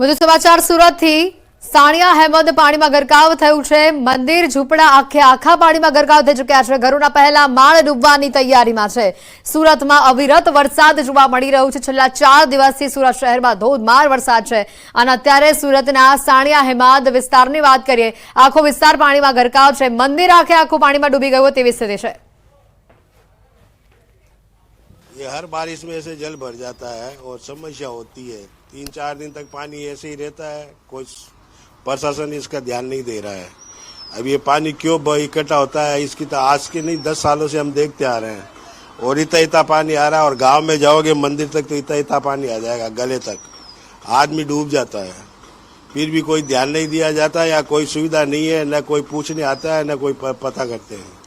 વધુ સમાચાર સુરતથી સાણિયા હેમદ પાણીમાં ગરકાવ થયું છે મંદિર ઝૂંપડા આખે આખા પાણીમાં ગરકાવ થઈ ચૂક્યા છે ઘરોના પહેલા માળ ડૂબવાની તૈયારીમાં છે સુરતમાં અવિરત વરસાદ જોવા મળી રહ્યો છે છેલ્લા ચાર દિવસથી સુરત શહેરમાં ધોધમાર વરસાદ છે અને અત્યારે સુરતના સાણિયા હેમાદ વિસ્તારની વાત કરીએ આખો વિસ્તાર પાણીમાં ગરકાવ છે મંદિર આખે આખું પાણીમાં ડૂબી ગયું તેવી સ્થિતિ છે ये हर बारिश में ऐसे जल भर जाता है और समस्या होती है तीन चार दिन तक पानी ऐसे ही रहता है, कोई प्रशासन इसका ध्यान नहीं दे रहा है। अब ये पानी क्यों इकट्ठा होता है, इसकी तो आज के नहीं, दस सालों से हम देखते आ रहे हैं। और इतना इतना पानी आ रहा है, और गाँव में जाओगे, मंदिर तक तो इतना इतना पानी आ जाएगा, गले तक। आदमी डूब जाता है। फिर भी कोई ध्यान नहीं दिया जाता, या कोई सुविधा नहीं है, न कोई पूछने आता है, न कोई पता करते हैं।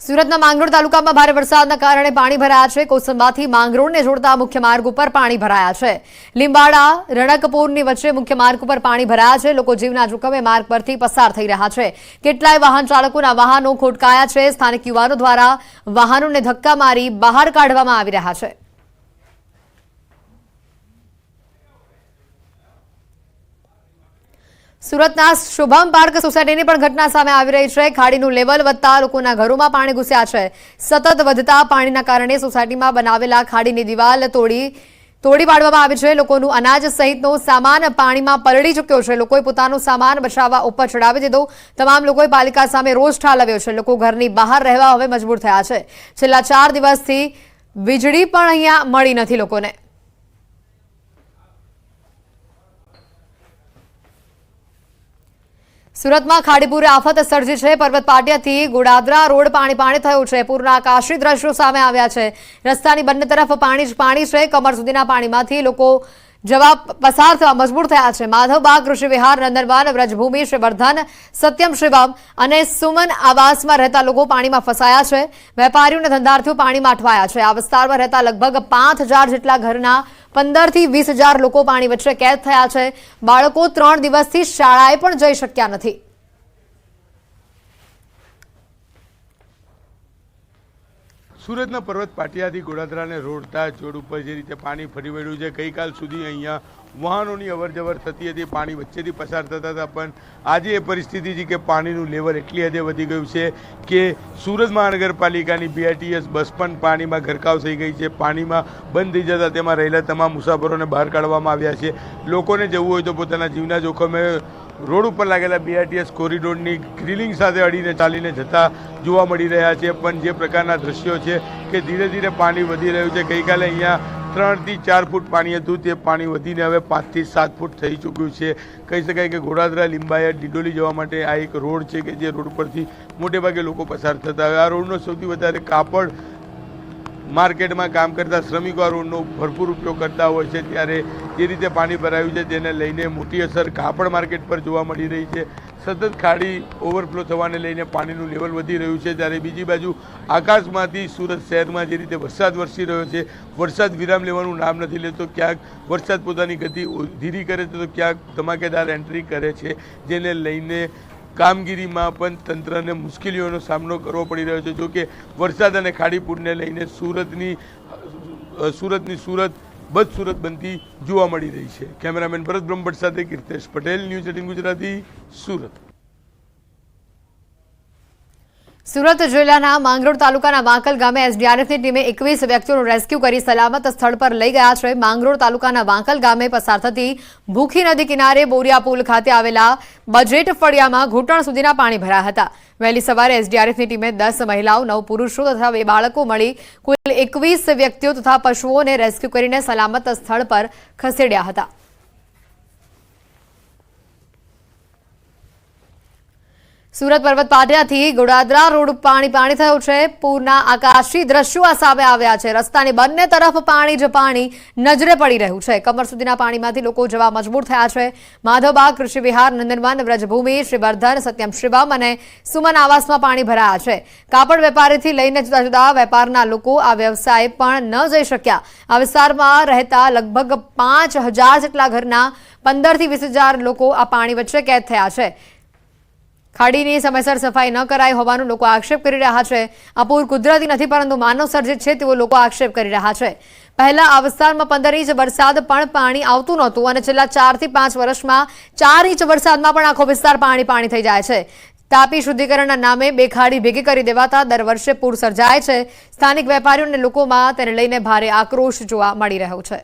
સુરતના માંગરોળ તાલુકામાં ભારે વરસાદના કારણે પાણી ભરાયા છે. કોસંબાથી માંગરોળને જોડતા મુખ્ય માર્ગ ઉપર પાણી ભરાયા છે. લીંબાડા, રણકપુરની વચ્ચે મુખ્ય માર્ગ ઉપર પાણી ભરાયા છે. લોકો જીવના જોખમે માર્ગ પરથી પસાર થઈ રહ્યા છે. કેટલાય વાહન ચાલકોના વાહનો ખોટકાયા છે. સ્થાનિક યુવાનો દ્વારા વાહનોને ધક્કા મારી બહાર કાઢવામાં આવી રહ્યા છે. સુરતના શુભમ પાર્ક સોસાયટીની પણ ઘટના સામે આવી રહી છે. ખાડીનું લેવલ વધતા લોકોના ઘરોમાં પાણી ઘૂસ્યા છે. સતત વધતા પાણીના કારણે સોસાયટીમાં બનાવેલા ખાડીની દિવાલ તોડી તોડી પાડવામાં આવી છે. લોકોનું અનાજ સહિતનો સામાન પાણીમાં પલળી ચૂક્યો છે. લોકોએ પોતાનો સામાન બચાવવા ઉપર ચડાવી દીધો. તમામ લોકોએ પાલિકા સામે રોષ ઠાલવ્યો છે. લોકો ઘરની બહાર રહેવા હવે મજબૂર થયા છે. છેલ્લા ચાર દિવસથી વીજળી પણ અહીંયા મળી નથી લોકોને. સુરતમાં ખાડીપુરે આફત સર્જી છે. પર્વત પાટિયાથી ગોડાદરા રોડ પાણી પાણી થયું છે. પૂરના આકાશી દ્રશ્યો સામે આવ્યા છે. રસ્તાની બંને તરફ પાણી જ પાણી છે. કમર સુધીના પાણીમાંથી લોકો જવા પસાર થવા મજબૂર થયા છે. માધવબાગ કૃષિ વિહાર, નંદનવાન, વ્રજભૂમિ, શ્રીવર્ધન, સત્યમ શિવમ અને સુમન આવાસમાં રહેતા લોકો પાણીમાં ફસાયા છે. વેપારીઓ અને ધંધાર્થીઓ પાણીમાં અટવાયા છે. આ વિસ્તારમાં રહેતા લગભગ પાંચ જેટલા ઘરના પંદરથી વીસ લોકો પાણી વચ્ચે કેદ થયા છે. બાળકો ત્રણ દિવસથી શાળાએ પણ જઈ શક્યા નથી. સુરતના પર્વત પાટિયાથી ગોડાદરાને રોડતા, જોડ ઉપર જે રીતે પાણી ફરી વળ્યું છે, ગઈકાલ સુધી અહીંયા વાહનોની અવરજવર થતી હતી, પાણી વચ્ચેથી પસાર થતા હતા, પણ આજે એ પરિસ્થિતિ છે કે પાણીનું લેવલ એટલી હદે વધી ગયું છે કે સુરત મહાનગરપાલિકાની બીઆરટીએસ બસ પણ પાણીમાં ગરકાવ થઈ ગઈ છે. પાણીમાં બંધ થઈ જતા તેમાં રહેલા તમામ મુસાફરોને બહાર કાઢવામાં આવ્યા છે. લોકોને જવું હોય તો પોતાના જીવના જોખમે રોડ ઉપર લાગેલા બીઆરટીએસ કોરિડોરની ગ્રીલિંગ સાથે અડીને ચાલીને જતા જોવા મળી રહ્યા છે. પણ જે પ્રકારના દ્રશ્યો છે કે ધીરે ધીરે પાણી વધી રહ્યું છે. ગઈકાલે અહીંયા ત્રણથી ચાર ફૂટ પાણી હતું. તે પાણી વધીને હવે પાંચથી સાત ફૂટ થઈ ચૂક્યું છે. કહી શકાય કે ઘોડાદરા, લિંબાયત, ડિડોલી જવા માટે આ એક રોડ છે કે જે રોડ પરથી મોટેભાગે લોકો પસાર થતા હોય. આ રોડનો સૌથી વધારે કાપડ માર્કેટમાં કામ કરતા શ્રમિકો રોડનો ભરપૂર ઉપયોગ કરતા હોય છે, ત્યારે જે રીતે પાણી ભરાયું છે તેને લઈને મોટી અસર કાપડ માર્કેટ પર જોવા મળી રહી છે. સતત ખાડી ઓવરફ્લો થવાને લઈને પાણીનું લેવલ વધી રહ્યું છે, ત્યારે બીજી બાજુ આકાશમાંથી સુરત શહેરમાં જે રીતે વરસાદ વરસી રહ્યો છે, વરસાદ વિરામ લેવાનું નામ નથી લેતો, ક્યાંક વરસાદ પોતાની ગતિ ધીરી કરે છે, તો ક્યાંક ધમાકેદાર એન્ટ્રી કરે છે, જેને લઈને કામગીરીમાં પણ તંત્રને મુશ્કેલીઓનો સામનો કરવો પડી રહ્યો છે. જો કે વરસાદ અને ખાડીપૂરને લઈને સુરતની સુરતની સુરત બદ સુરત બનતી જોવા મળી રહી છે. કેમેરામેન ભરત બ્રહ્મભટ્ટ સાથે કીર્તેશ પટેલ, ન્યૂઝ એટીન ગુજરાતી, સુરત. સુરત જિલ્લાના માંગરોળ તાલુકાના વાંકલ ગામે એસડીઆરએફની ટીમે એકવીસ વ્યક્તિઓનું રેસ્ક્યુ કરી સલામત સ્થળ પર લઈ ગયા છે. માંગરોળ તાલુકાના વાંકલ ગામે પસાર થતી ભૂખી નદી કિનારે બોરિયા પુલ ખાતે આવેલા બજેટ ફળિયામાં ઘૂંટણ સુધીના પાણી ભરાયા હતા. વહેલી સવારે એસડીઆરએફની ટીમે દસ મહિલાઓ, નવ પુરુષો તથા બે બાળકો મળી કુલ એકવીસ વ્યક્તિઓ તથા પશુઓને રેસ્ક્યુ કરીને સલામત સ્થળ પર ખસેડ્યા હતા. સુરત પર્વત પાટિયાથી ગોડાદરા રોડ પાણી પાણી થયું છે. પૂરના આકાશી દ્રશ્યો આ સામે આવ્યા છે. રસ્તાની બંને તરફ પાણી જ પાણી નજરે પડી રહ્યું છે. કમર સુધીના પાણીમાંથી લોકો જવા મજબૂર થયા છે. માધવબાગ કૃષિ વિહાર, નંદનવન, વ્રજભૂમિ, શ્રીવર્ધન સત્યમ શિવમ અને સુમન આવાસમાં પાણી ભરાયા છે. કાપડ વેપારીથી લઈને જુદા જુદા વેપારના લોકો આ વ્યવસાય પણ ન જઈ શક્યા. આ વિસ્તારમાં રહેતા લગભગ પાંચ જેટલા ઘરના પંદરથી વીસ લોકો આ પાણી વચ્ચે કેદ થયા છે. ખાડીની સમયસર સફાઈ ન કરાઈ હોવાનું લોકો આક્ષેપ કરી રહ્યા છે. આ પૂર કુદરતી નથી, પરંતુ માનવ સર્જિત છે તેવો લોકો આક્ષેપ કરી રહ્યા છે. પહેલા આ વિસ્તારમાં પંદર ઇંચ વરસાદ પણ પાણી આવતું નહોતું અને છેલ્લા ચારથી પાંચ વર્ષમાં ચાર ઇંચ વરસાદમાં પણ આખો વિસ્તાર પાણી પાણી થઈ જાય છે. તાપી શુદ્ધિકરણના નામે બે ખાડી ભેગી કરી દેવાતા દર વર્ષે પૂર સર્જાય છે. સ્થાનિક વેપારીઓ અને લોકોમાં તેને લઈને ભારે આક્રોશ જોવા મળી રહ્યો છે.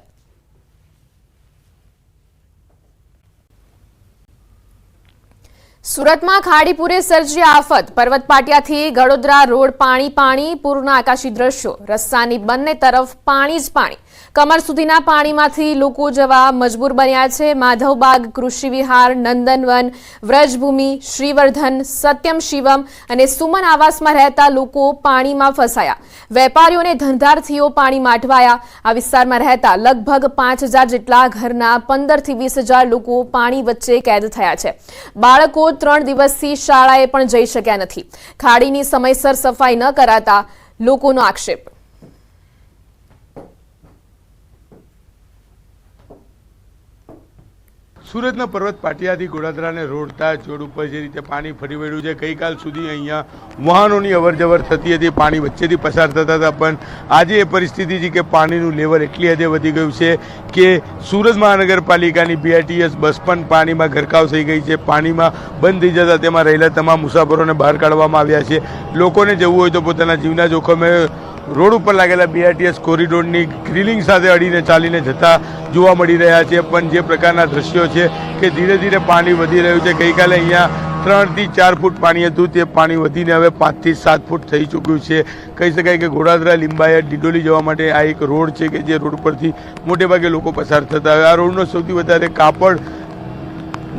સુરતમાં ખાડીપુરે સર્જી આફત. પર્વત પાટિયાથી ગડોદરા રોડ પાણી પાણી, પૂરના આકાશી દ્રશ્યો. રસ્તાની બંને તરફ પાણી જ પાણી. કમર સુધીના પાણીમાંથી લોકો જવા મજબૂર બન્યા છે. માધવબાગ કૃષિ વિહાર નંદનવન વ્રજભૂમિ, શ્રીવર્ધન, સત્યમ શિવમ અને સુમન આવાસમાં રહેતા લોકો પાણીમાં ફસાયા. વેપારીઓને ધંધાર્થીઓ પાણીમાં અટવાયા આ વિસ્તારમાં રહેતા લગભગ પાંચ જેટલા ઘરના પંદરથી વીસ લોકો પાણી વચ્ચે કેદ થયા છે. બાળકો ત્રણ દિવસથી શાળાએ પણ જઈ શક્યા નથી. ખાડીની સમયસર સફાઈ ન કરાતા લોકોનો આક્ષેપ. સુરતના પર્વત પાટિયાથી ગોડાદરાને રોડતા, જોડ ઉપર જે રીતે પાણી ફરી વળ્યું છે, ગઈકાલ સુધી અહીંયા વાહનોની અવરજવર થતી હતી, પાણી વચ્ચેથી પસાર થતા હતા, પણ આજે એ પરિસ્થિતિ છે કે પાણીનું લેવલ એટલી હદે વધી ગયું છે કે સુરત મહાનગરપાલિકાની બીઆરટીએસ બસ પણ પાણીમાં ગરકાવ થઈ ગઈ છે, પાણીમાં બંધ થઈ જતા તેમાં રહેલા તમામ મુસાફરોને બહાર કાઢવામાં આવ્યા છે. લોકોને જવું હોય તો પોતાના જીવના જોખમે રોડ ઉપર લાગેલા બીઆરટીએસ કોરિડોરની ગ્રીલિંગ સાથે અડીને ચાલીને જતા જોવા મળી રહ્યા છે. પણ જે પ્રકારના દ્રશ્યો છે કે ધીરે ધીરે પાણી વધી રહ્યું છે. ગઈકાલે અહીંયા ત્રણથી ચાર ફૂટ પાણી હતું. તે પાણી વધીને હવે પાંચથી સાત ફૂટ થઈ ચૂક્યું છે. કહી શકાય કે ઘોડાદરા લીંબાયત, ડિડોલી જવા માટે આ એક રોડ છે કે જે રોડ પરથી મોટેભાગે લોકો પસાર થતા હોય. આ રોડનો સૌથી વધારે કાપડ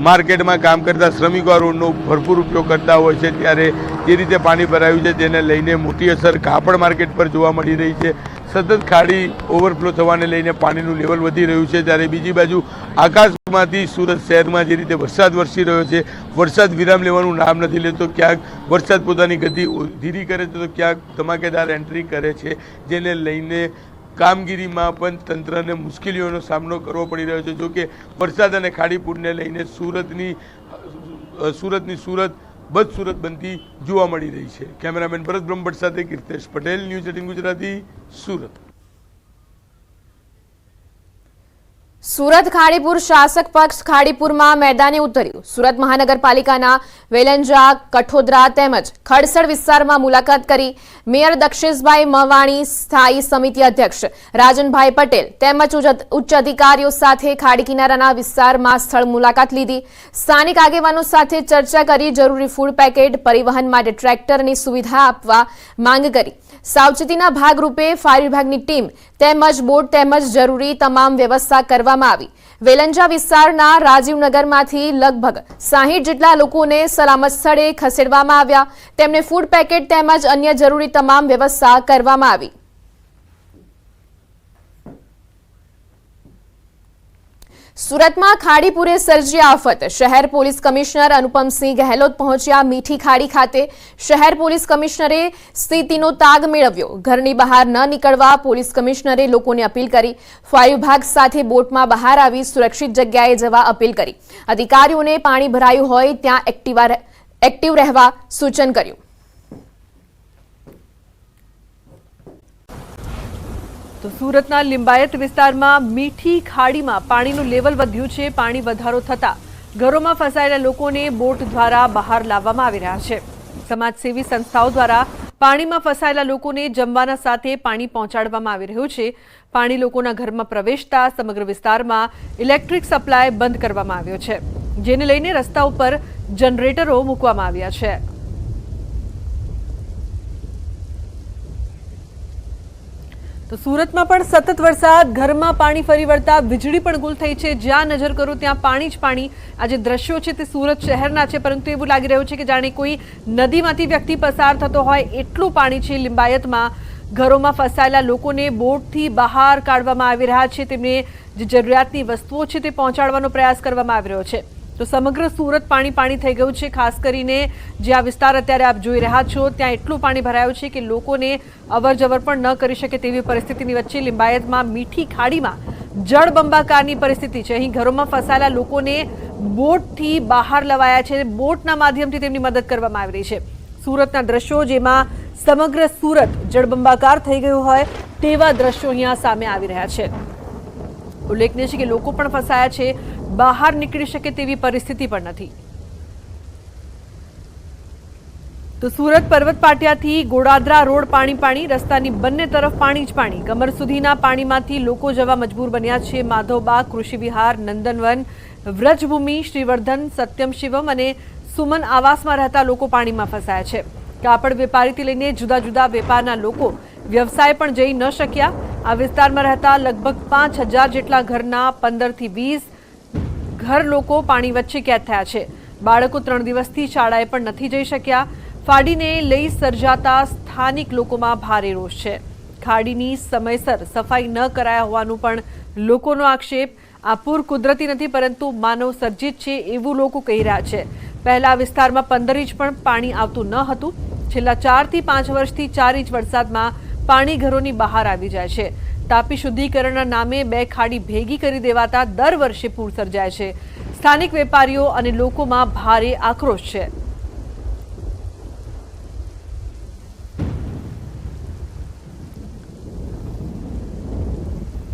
માર્કેટમાં કામ કરતા શ્રમિકો રોડનો ભરપૂર ઉપયોગ કરતા હોય છે, ત્યારે જે રીતે પાણી ભરાયું છે તેને લઈને મોટી અસર કાપડ માર્કેટ પર જોવા મળી રહી છે. સતત ખાડી ઓવરફ્લો થવાને લઈને પાણીનું લેવલ વધી રહ્યું છે, ત્યારે બીજી બાજુ આકાશમાંથી સુરત શહેરમાં જે રીતે વરસાદ વરસી રહ્યો છે, વરસાદ વિરામ લેવાનું નામ નથી લેતો, ક્યાંક વરસાદ પોતાની ગતિ ધીરી કરે તો ક્યાંક ધમાકેદાર એન્ટ્રી કરે છે, જેને લઈને કામગીરીમાં પણ તંત્રને મુશ્કેલીઓનો સામનો કરવો પડી રહ્યો છે. જોકે વરસાદ અને ખાડીપૂરને લઈને સુરતની સુરતની સુરત બદ સુરત બનતી જોવા મળી રહી છે. કેમેરામેન ભરત બ્રહ્મભટ્ટ સાથે કીર્તેશ પટેલ, ન્યૂઝ એટીન ગુજરાતી, સુરત. સુરત ખાડીપુર શાસક પક્ષ ખાડીપુરમાં મેદાને ઉતર્યું. સુરત મહાનગરપાલિકાના વેલંજા, કઠોદરા તેમજ ખડસર વિસ્તારમાં મુલાકાત કરી મેયર દક્ષેશભાઈ મવાણી, સ્થાયી સમિતિ અધ્યક્ષ રાજનભાઈ પટેલ તેમજ ઉચ્ચ- અધિકારીઓ સાથે ખાડી કિનારાના વિસ્તારમાં સ્થળ મુલાકાત લીધી. સ્થાનિક આગેવાનો સાથે ચર્ચા કરી જરૂરી ફૂડ પેકેટ, પરિવહન માટે ટ્રેક્ટરની સુવિધા આપવા માંગ કરી. સાવચેતીના ભાગરૂપે ફાયર વિભાગની ટીમ તેમજ બોટ તેમજ જરૂરી તમામ વ્યવસ્થા કરવામાં આવી. વેલંજા વિસ્તારના રાજીવનગરમાંથી લગભગ સાહીઠ જેટલા લોકોને સલામત સ્થળે ખસેડવામાં આવ્યા. તેમને ફૂડ પેકેટ તેમજ અન્ય જરૂરી તમામ વ્યવસ્થા કરવામાં આવી. સુરતમાં ખાડીપુરે સર્જી આફત. શહેર પોલીસ કમિશનર અનુપમસિંહ ગહેલોત પહોંચ્યા મીઠી ખાડી ખાતે. શહેર પોલીસ કમિશનરે સ્થિતિનો તાગ મેળવ્યો. ઘરની બહાર ન નીકળવા પોલીસ કમિશનરે લોકોને અપીલ કરી. ફાયર વિભાગ સાથે બોટમાં બહાર આવી સુરક્ષિત જગ્યાએ જવા અપીલ કરી. અધિકારીઓને પાણી ભરાયું હોય ત્યાં એક્ટિવા એક્ટિવ રહેવા સૂચન કર્યું. તો સુરતના લિંબાયત વિસ્તારમાં મીઠી ખાડીમાં પાણીનું લેવલ વધ્યું છે, પાણી વધારો થતાં ઘરોમાં ફસાયેલા લોકોને બોટ દ્વારા બહાર લાવવામાં આવી રહ્યા છે. સમાજસેવી સંસ્થાઓ દ્વારા પાણીમાં ફસાયેલા લોકોને જમવાના સાથે પાણી પહોંચાડવામાં આવી રહ્યું છે. પાણી લોકોના ઘરમાં પ્રવેશતા સમગ્ર વિસ્તારમાં ઇલેક્ટ્રિક સપ્લાય બંધ કરવામાં આવ્યો છે, જેને લઈને રસ્તા ઉપર જનરેટરો મૂકવામાં આવ્યા છે. તો સુરતમાં પણ સતત વરસાદ, ઘરમાં પાણી ફરી વળતા વીજળી પણ ગુલ થઈ છે. જ્યાં નજર કરો ત્યાં પાણી જ પાણી. આ જે દ્રશ્યો છે તે સુરત શહેરના છે, પરંતુ એવું લાગી રહ્યું છે કે જાણે કોઈ નદીમાંથી વ્યક્તિ પસાર થતો હોય એટલું પાણી છે લિંબાયતમાં. ઘરોમાં ફસાયેલા લોકોને બોટથી બહાર કાઢવામાં આવી રહ્યા છે. તેમને જે જરૂરિયાતની વસ્તુઓ છે તે પહોંચાડવાનો પ્રયાસ કરવામાં આવી રહ્યો છે. તો સમગ્ર સુરત પાણી પાણી થઈ ગયું છે. ખાસ કરીને જે આ વિસ્તાર અત્યારે આપ જોઈ રહ્યા છો, ત્યાં એટલું પાણી ભરાયું છે કે લોકોને અવર જવર પણ ન કરી શકે તેવી પરિસ્થિતિની વચ્ચે લિંબાયતમાં મીઠી ખાડીમાં જળબંબાકારની પરિસ્થિતિ છે. અહીં ઘરોમાં ફસાયેલા લોકોને બોટથી બહાર લવાયા છે. બોટના માધ્યમથી તેમની મદદ કરવામાં આવી રહી છે. સુરતના દ્રશ્યો જેમાં સમગ્ર સુરત જળબંબાકાર થઈ ગયું હોય તેવા દ્રશ્યો અહીંયા સામે આવી રહ્યા છે. ઉલ્લેખનીય છે કે લોકો પણ ફસાયા છે. બહાર નીકળી શકે તેવી પરિસ્થિતિ પણ નથી. તો સુરત પર્વત પાટિયાથી ગોડાદરા રોડ પાણી પાણી, રસ્તાની બંને તરફ પાણી જ પાણી. કમર સુધીના પાણીમાંથી લોકો જવા મજબૂર બન્યા છે માધવબાગ કૃષિ વિહાર નંદનવન, વ્રજભૂમિ, શ્રીવર્ધન સત્યમ શિવમ અને સુમન આવાસમાં રહેતા લોકો પાણીમાં ફસાયા છે. કાપડ વેપારીથી લઈને જુદા જુદા વેપારના લોકો વ્યવસાય પણ જઈ ન શક્યા. આ વિસ્તારમાં રહેતા લગભગ પાંચ હજાર જેટલા ઘરના પંદરથી વીસ ઘર લોકો પાણી વચ્ચે કેદ થયા છે. બાળકો ત્રણ દિવસથી શાળાએ પણ નથી જઈ શક્યા. ફાડીને લઈ સર્જાતા સ્થાનિક લોકોમાં ભારે રોષ છે. ખાડીની સમયસર સફાઈ ન કરાયા હોવાનું પણ લોકોનો આક્ષેપ. આ પૂર કુદરતી નથી, પરંતુ માનવ સર્જિત છે એવું લોકો કહી રહ્યા છે. પહેલા વિસ્તારમાં પંદર ઇંચ પણ પાણી આવતું ન હતું. છેલ્લા ચારથી પાંચ વર્ષથી ચાર ઇંચ વરસાદમાં પાણી ઘરોની બહાર આવી જાય છે. તાપી શુદ્ધિકરણના નામે બે ખાડી ભેગી કરી દેવાતા દર વર્ષે પૂર સર્જાય છે. સ્થાનિક વેપારીઓ અને લોકોમાં ભારે આક્રોશ છે.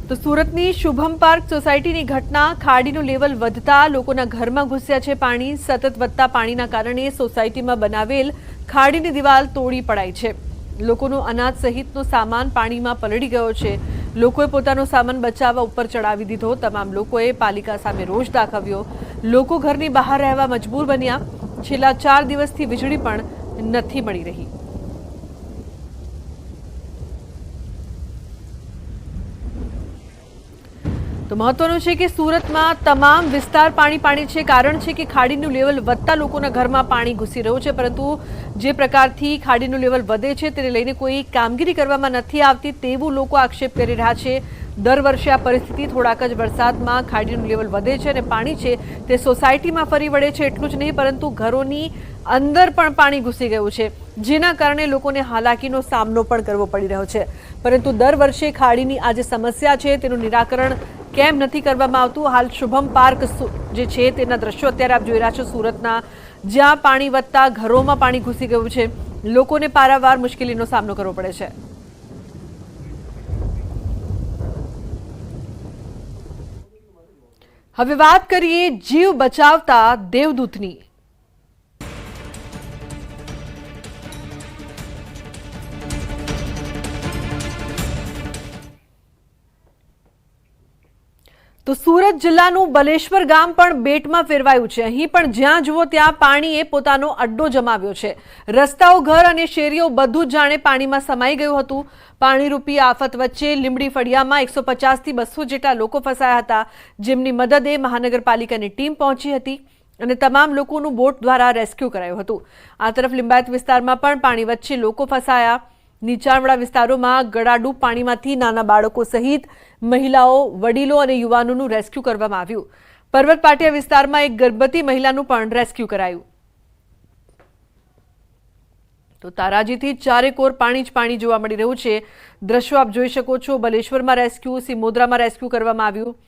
તો સુરતની શુભમ પાર્ક સોસાયટીની ઘટના, ખાડીનું લેવલ વધતા લોકોના ઘરમાં ઘૂસ્યા છે પાણી, સતત વધતા પાણીના કારણે સોસાયટીમાં બનાવેલ ખાડીની દિવાલ તોડી પડાઈ છે. લોકોનો અનાજ સહિતનો સામાન પાણીમાં પલળી ગયો છે. લોકોએ પોતાનો સામાન બચાવવા ઉપર ચડાવી દીધો. તમામ લોકોએ પાલિકા સામે રોષ દાખવ્યો. લોકો ઘરની બહાર રહેવા મજબૂર બન્યા. છેલ્લા ચાર દિવસથી વીજળી પણ નથી મળી રહી તો મહત્વનું છે કે સુરતમાં તમામ વિસ્તાર પાણી પાણી છે. કારણ છે કે ખાડીનું લેવલ વધતા લોકોના ઘરમાં પાણી ઘૂસી રહ્યું છે. પરંતુ જે પ્રકારથી ખાડીનું લેવલ વધે છે, તેને લઈને કોઈ કામગીરી કરવામાં નથી આવતી તેવું લોકો આક્ષેપ કરી રહ્યા છે. દર વર્ષે આ પરિસ્થિતિ થોડાક જ વરસાદમાં ખાડીનું લેવલ વધે છે અને પાણી છે તે સોસાયટીમાં ફરી વળે છે એટલું જ નહીં, પરંતુ ઘરોની અંદર પણ પાણી ઘૂસી ગયું છે, જેના કારણે લોકોને હાલાકીનો સામનો પણ કરવો પડી રહ્યો છે. પરંતુ દર વર્ષે ખાડીની આ જે સમસ્યા છે તેનું નિરાકરણ કેમ નથી કરવામાં આવતું? હાલ શુભમ પાર્ક જે છે તેના દ્રશ્યો અત્યારે આપ જોઈ રહ્યા છો સુરતના, જ્યાં પાણી વધતા ઘરોમાં પાણી ઘૂસી ગયું છે. લોકોને પારાવાર મુશ્કેલીનો સામનો કરવો પડે છે. હવે વાત કરીએ જીવ બચાવતા દેવદૂતની. તો સુરત જિલ્લાનું બલેશ્વર ગામ પણ બેટમાં ફેરવાયું છે. અહીં પણ જ્યાં જુઓ ત્યાં પાણીએ પોતાનો અડ્ડો જમાવ્યો છે. રસ્તાઓ, ઘર અને શેરીઓ બધું જ જાણે પાણીમાં સમાઈ ગયું હતું. પાણીરૂપી આફત વચ્ચે લીંબડી ફળિયામાં એકસો પચાસથી બસો જેટલા લોકો ફસાયા હતા, જેમની મદદે મહાનગરપાલિકાની ટીમ પહોંચી હતી અને તમામ લોકોનું બોટ દ્વારા રેસ્ક્યુ કરાયું હતું. આ તરફ લિંબાયત વિસ્તારમાં પણ પાણી વચ્ચે લોકો ફસાયા. નીચાણવાળા વિસ્તારોમાં ગળાડૂબ પાણીમાંથી નાના બાળકો સહિત મહિલાઓ, વડીલો અને યુવાનોનું રેસ્ક્યુ કરવામાં આવ્યું. પર્વત પાટિયા વિસ્તારમાં એક ગર્ભવતી મહિલાનું પણ રેસ્ક્યુ કરાયું. તો તારાજીથી ચારેકોર પાણી જ પાણી જોવા મળી રહ્યું છે. દ્રશ્યો આપ જોઈ શકો છો. બલેશ્વરમાં રેસ્ક્યુ, સિમોદરામાં રેસ્ક્યુ કરવામાં આવ્યું.